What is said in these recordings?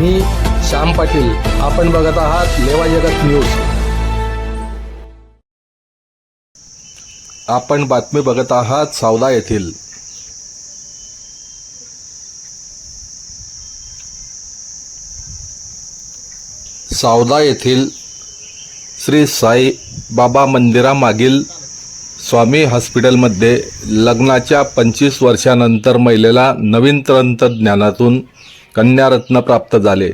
मी श्याम पाटील. आपण बघत आहात लेवा जगत न्यूज. आपण बातमी बघत आहात सावदा येथील. सावदा येथील श्री साई बाबा मंदिरामागील स्वामी हॉस्पिटलमध्ये लग्नाच्या पंचवीस वर्षानंतर महिलेला नवीन तंत्रज्ञानातून कन्यारत्न प्राप्त झाले.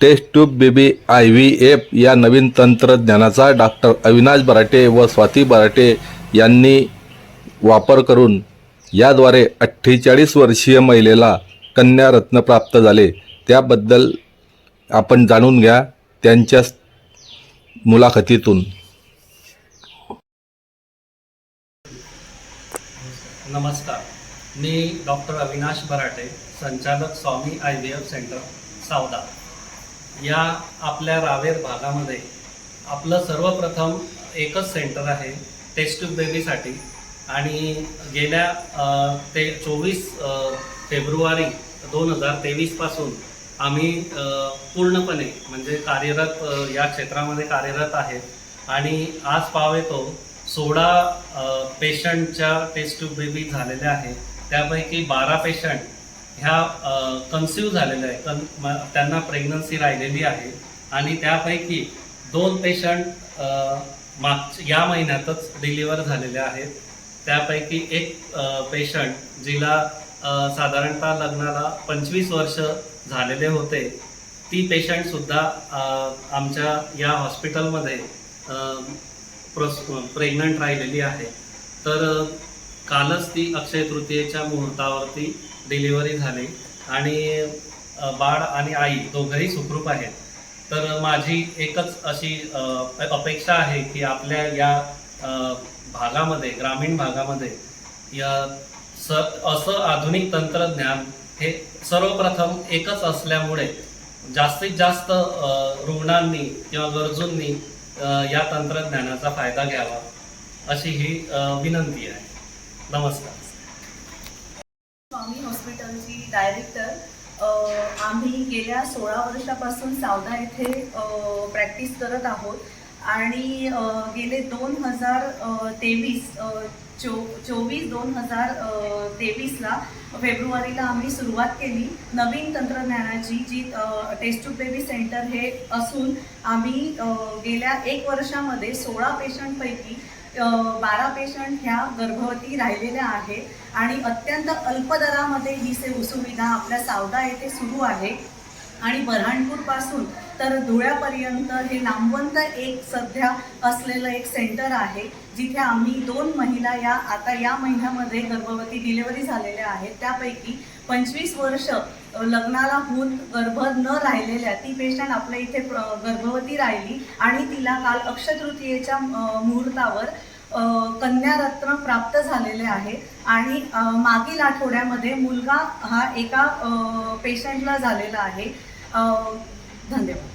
Test tube baby I V F या नवीन तंत्रज्ञानाचा डॉक्टर अविनाश बराटे व स्वाती बराटे यांनी वापर करून याद्वारे अठ्ठेचाळीस वर्षीय महिलेला कन्यारत्न प्राप्त झाले. त्याबद्दल आपण जाणून घ्या त्यांच्या मुलाखतीतून. नमस्कार. मी डॉक्टर अविनाश बराटे संचालक Swami I V F centre Savda. या आपल्या रावेर भागामध्ये आपलं सर्वप्रथम एकच सेंटर आहे टेस्ट ट्यूब बेबीसाठी. आणि गेल्या ते चोवीस फेब्रुवारी दोन हजार तेवीसपासून आम्ही पूर्णपणे म्हणजे कार्यरत या क्षेत्रामध्ये कार्यरत आहेत आणि आज पावेतो सोळा पेशंटच्या टेस्ट ट्यूब बेबी झालेल्या आहेत. त्यापैकी बारा पेशंट ह्या कन्सिव्ह झालेल्या आहे कन म- त्यांना प्रेग्नन्सी राहिलेली आहे. आणि त्यापैकी दोन पेशंट माग या महिन्यातच डिलिव्हर झालेले आहेत. त्यापैकी एक पेशंट जिला साधारणतः लग्नाला पंचवीस वर्ष झालेले होते. ती पेशंटसुद्धा आमच्या या हॉस्पिटलमध्ये प्रस प्रेग्नंट राहिलेली आहे. तर कालच ती अक्षय तृतीयेच्या मुहूर्तावरती डिलिव्हरी झाली. आणि बाळ आणि आई दोघंही सुखरूप आहेत. तर माझी एकच अशी अपेक्षा आहे की आपल्या या भागामध्ये ग्रामीण भागामध्ये या स असं आधुनिक तंत्रज्ञान हे सर्वप्रथम एकच असल्यामुळे जास्तीत जास्त रुग्णांनी किंवा गरजूंनी या तंत्रज्ञानाचा फायदा घ्यावा अशी ही विनंती आहे. नमस्कार. स्वामी हॉस्पिटलची डायरेक्टर आम्ही गेल्या सोळा वर्षापासून सावदा येथे प्रॅक्टिस करत आहोत. आणि गेले दोन हजार तेवीस चो चोवीस दोन हजार तेवीसला फेब्रुवारीला आम्ही सुरुवात केली. नवीन तंत्रज्ञानाची जी टेस्ट टू बेबी सेंटर हे असून आम्ही गेल्या एक वर्षामध्ये सोळा पेशंटपैकी बारा पेशंट ह्या गर्भवती राहिलेल्या आहे आणि अत्यंत अल्प दरामध्ये ही से सुविधा आपल्या सावदा येथे सुरू आहे. आणि बऱ्हाणपूरपासून तर धुळ्यापर्यंत हे नामवंत एक सध्या असलेलं एक सेंटर आहे जिथे आम्ही दोन महिला या आता या महिन्यामध्ये गर्भवती डिलिव्हरी झालेल्या आहेत. त्यापैकी पंचवीस वर्ष लग्नाला होऊन गर्भ न राहिलेल्या ती पेशंट आपल्या इथे गर्भवती राहिली आणि तिला काल अक्षतृतीयेच्या मुहूर्तावर कन्यारत्न प्राप्त झालेले आहे. आणि मागील आठवड्यामध्ये मुलगा हा एका पेशंटला झालेला आहे. धन्यवाद.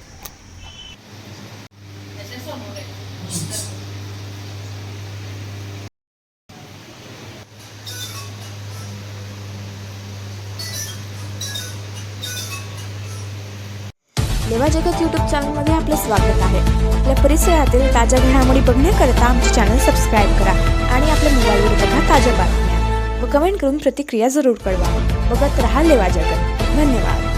लेवा जगत यूट्यूब चॅनलमध्ये आपले स्वागत आहे. आपल्या परिसरातील ताज्या घडामोडी बघण्याकरता आमचे चॅनल सबस्क्राईब करा आणि आपल्या मोबाईलवर बघा ताज्या बातम्या. व कमेंट करून प्रतिक्रिया जरूर कळवा. बघत राहा लेवा जगत. धन्यवाद.